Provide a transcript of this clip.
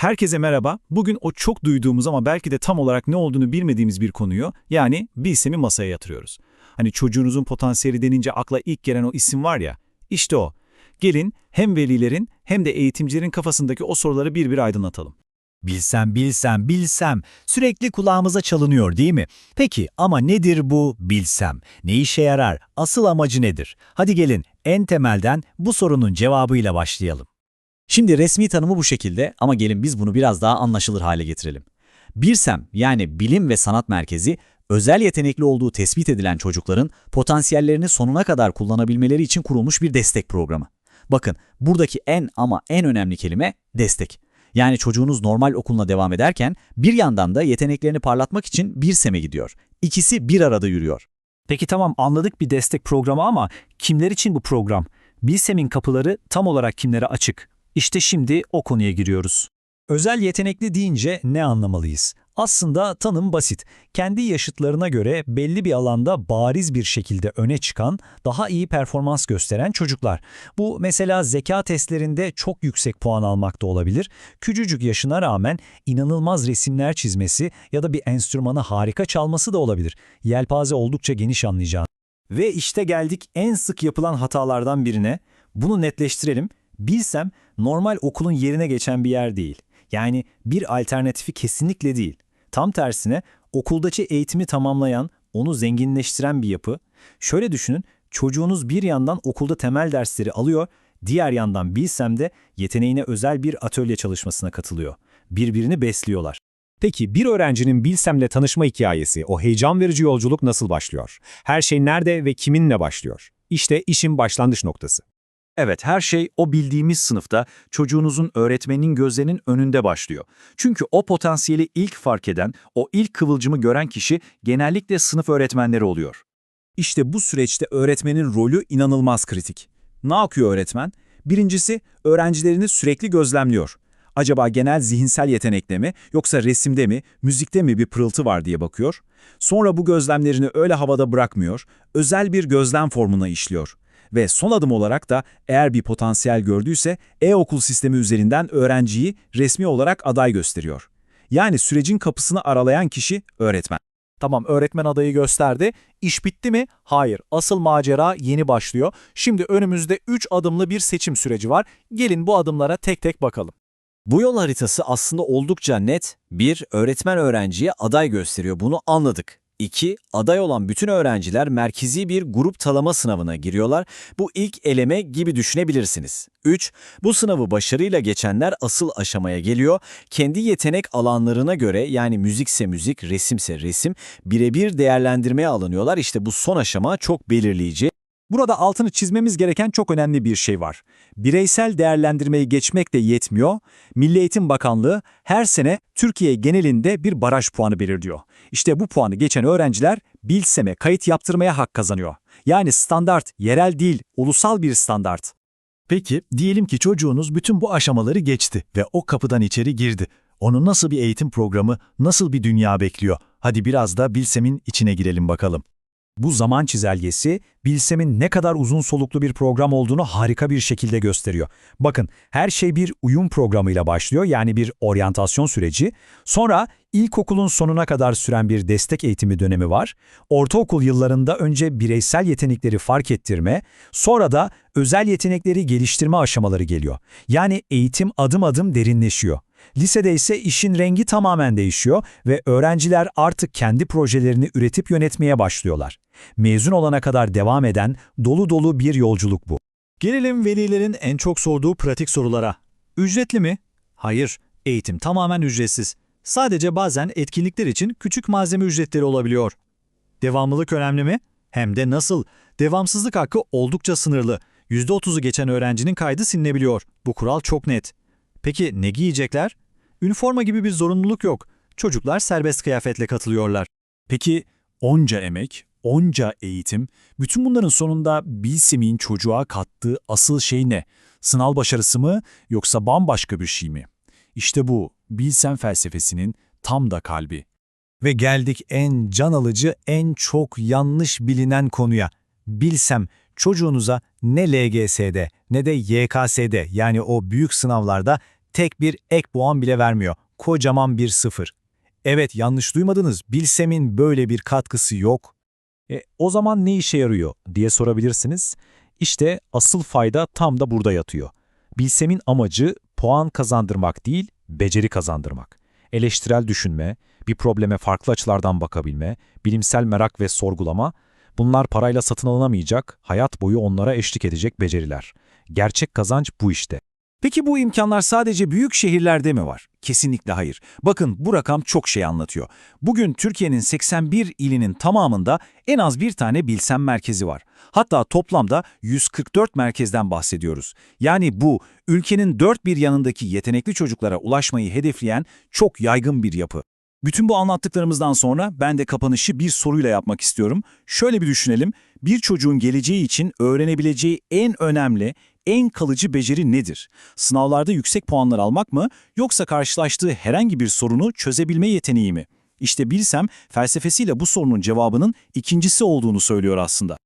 Herkese merhaba. Bugün o çok duyduğumuz ama belki de tam olarak ne olduğunu bilmediğimiz bir konuyu yani Bilsem'i masaya yatırıyoruz. Hani çocuğunuzun potansiyeli denince akla ilk gelen o isim var ya, işte o. Gelin hem velilerin hem de eğitimcilerin kafasındaki o soruları bir bir aydınlatalım. Bilsem bilsem bilsem sürekli kulağımıza çalınıyor değil mi? Peki ama nedir bu bilsem? Ne işe yarar? Asıl amacı nedir? Hadi gelin en temelden bu sorunun cevabıyla başlayalım. Şimdi resmi tanımı bu şekilde ama gelin biz bunu biraz daha anlaşılır hale getirelim. BİRSEM yani Bilim ve Sanat Merkezi, özel yetenekli olduğu tespit edilen çocukların potansiyellerini sonuna kadar kullanabilmeleri için kurulmuş bir destek programı. Bakın buradaki en ama en önemli kelime destek. Yani çocuğunuz normal okuluna devam ederken bir yandan da yeteneklerini parlatmak için BİRSEM'e gidiyor. İkisi bir arada yürüyor. Peki tamam anladık bir destek programı ama kimler için bu program? Bilsem'in kapıları tam olarak kimlere açık? İşte şimdi o konuya giriyoruz. Özel yetenekli deyince ne anlamalıyız? Aslında tanım basit. Kendi yaşıtlarına göre belli bir alanda bariz bir şekilde öne çıkan, daha iyi performans gösteren çocuklar. Bu mesela zeka testlerinde çok yüksek puan almakta olabilir. Küçücük yaşına rağmen inanılmaz resimler çizmesi ya da bir enstrümanı harika çalması da olabilir. Yelpaze oldukça geniş anlayacağın. Ve işte geldik en sık yapılan hatalardan birine. Bunu netleştirelim. Bilsem normal okulun yerine geçen bir yer değil. Yani bir alternatifi kesinlikle değil. Tam tersine okuldaki eğitimi tamamlayan, onu zenginleştiren bir yapı. Şöyle düşünün, çocuğunuz bir yandan okulda temel dersleri alıyor, diğer yandan bilsem de yeteneğine özel bir atölye çalışmasına katılıyor. Birbirini besliyorlar. Peki bir öğrencinin Bilsem'le tanışma hikayesi, o heyecan verici yolculuk nasıl başlıyor? Her şey nerede ve kiminle başlıyor? İşte işin başlangıç noktası. Evet, her şey o bildiğimiz sınıfta çocuğunuzun öğretmenin gözlerinin önünde başlıyor. Çünkü o potansiyeli ilk fark eden, o ilk kıvılcımı gören kişi genellikle sınıf öğretmenleri oluyor. İşte bu süreçte öğretmenin rolü inanılmaz kritik. Ne yapıyor öğretmen? Birincisi, öğrencilerini sürekli gözlemliyor. Acaba genel zihinsel yetenekte mi, yoksa resimde mi, müzikte mi bir pırıltı var diye bakıyor. Sonra bu gözlemlerini öyle havada bırakmıyor, özel bir gözlem formuna işliyor. Ve son adım olarak da eğer bir potansiyel gördüyse e-okul sistemi üzerinden öğrenciyi resmi olarak aday gösteriyor. Yani sürecin kapısını aralayan kişi öğretmen. Tamam öğretmen adayı gösterdi. İş bitti mi? Hayır. Asıl macera yeni başlıyor. Şimdi önümüzde 3 adımlı bir seçim süreci var. Gelin bu adımlara tek tek bakalım. Bu yol haritası aslında oldukça net. Bir, öğretmen öğrenciye aday gösteriyor. Bunu anladık. 2. Aday olan bütün öğrenciler merkezi bir grup talama sınavına giriyorlar. Bu ilk eleme gibi düşünebilirsiniz. 3. Bu sınavı başarıyla geçenler asıl aşamaya geliyor. Kendi yetenek alanlarına göre yani müzikse müzik, resimse resim birebir değerlendirmeye alınıyorlar. İşte bu son aşama çok belirleyici. Burada altını çizmemiz gereken çok önemli bir şey var. Bireysel değerlendirmeyi geçmek de yetmiyor. Milli Eğitim Bakanlığı her sene Türkiye genelinde bir baraj puanı belirliyor. İşte bu puanı geçen öğrenciler Bilsem'e kayıt yaptırmaya hak kazanıyor. Yani standart, yerel değil, ulusal bir standart. Peki, diyelim ki çocuğunuz bütün bu aşamaları geçti ve o kapıdan içeri girdi. Onu nasıl bir eğitim programı, nasıl bir dünya bekliyor? Hadi biraz da Bilsem'in içine girelim bakalım. Bu zaman çizelgesi, Bilsem'in ne kadar uzun soluklu bir program olduğunu harika bir şekilde gösteriyor. Bakın, her şey bir uyum programıyla başlıyor, yani bir oryantasyon süreci. Sonra ilkokulun sonuna kadar süren bir destek eğitimi dönemi var. Ortaokul yıllarında önce bireysel yetenekleri fark ettirme, sonra da özel yetenekleri geliştirme aşamaları geliyor. Yani eğitim adım adım derinleşiyor. Lisede ise işin rengi tamamen değişiyor ve öğrenciler artık kendi projelerini üretip yönetmeye başlıyorlar. Mezun olana kadar devam eden dolu dolu bir yolculuk bu. Gelelim velilerin en çok sorduğu pratik sorulara. Ücretli mi? Hayır, eğitim tamamen ücretsiz. Sadece bazen etkinlikler için küçük malzeme ücretleri olabiliyor. Devamlılık önemli mi? Hem de nasıl? Devamsızlık hakkı oldukça sınırlı. %30'u geçen öğrencinin kaydı silinebiliyor. Bu kural çok net. Peki ne giyecekler? Üniforma gibi bir zorunluluk yok. Çocuklar serbest kıyafetle katılıyorlar. Peki onca emek, onca eğitim, bütün bunların sonunda Bilsem'in çocuğa kattığı asıl şey ne? Sınav başarısı mı yoksa bambaşka bir şey mi? İşte bu Bilsem felsefesinin tam da kalbi. Ve geldik en can alıcı, en çok yanlış bilinen konuya. Bilsem çocuğunuza ne LGS'de ne de YKS'de yani o büyük sınavlarda tek bir ek puan bile vermiyor. Kocaman bir sıfır. Evet yanlış duymadınız. Bilsem'in böyle bir katkısı yok. E, o zaman ne işe yarıyor diye sorabilirsiniz. İşte asıl fayda tam da burada yatıyor. Bilsem'in amacı puan kazandırmak değil, beceri kazandırmak. Eleştirel düşünme, bir probleme farklı açılardan bakabilme, bilimsel merak ve sorgulama, bunlar parayla satın alınamayacak, hayat boyu onlara eşlik edecek beceriler. Gerçek kazanç bu işte. Peki bu imkanlar sadece büyük şehirlerde mi var? Kesinlikle hayır. Bakın bu rakam çok şey anlatıyor. Bugün Türkiye'nin 81 ilinin tamamında en az bir tane bilsem merkezi var. Hatta toplamda 144 merkezden bahsediyoruz. Yani bu ülkenin dört bir yanındaki yetenekli çocuklara ulaşmayı hedefleyen çok yaygın bir yapı. Bütün bu anlattıklarımızdan sonra ben de kapanışı bir soruyla yapmak istiyorum. Şöyle bir düşünelim. Bir çocuğun geleceği için öğrenebileceği en önemli, en kalıcı beceri nedir? Sınavlarda yüksek puanlar almak mı yoksa karşılaştığı herhangi bir sorunu çözebilme yeteneği mi? İşte bilsem felsefesiyle bu sorunun cevabının ikincisi olduğunu söylüyor aslında.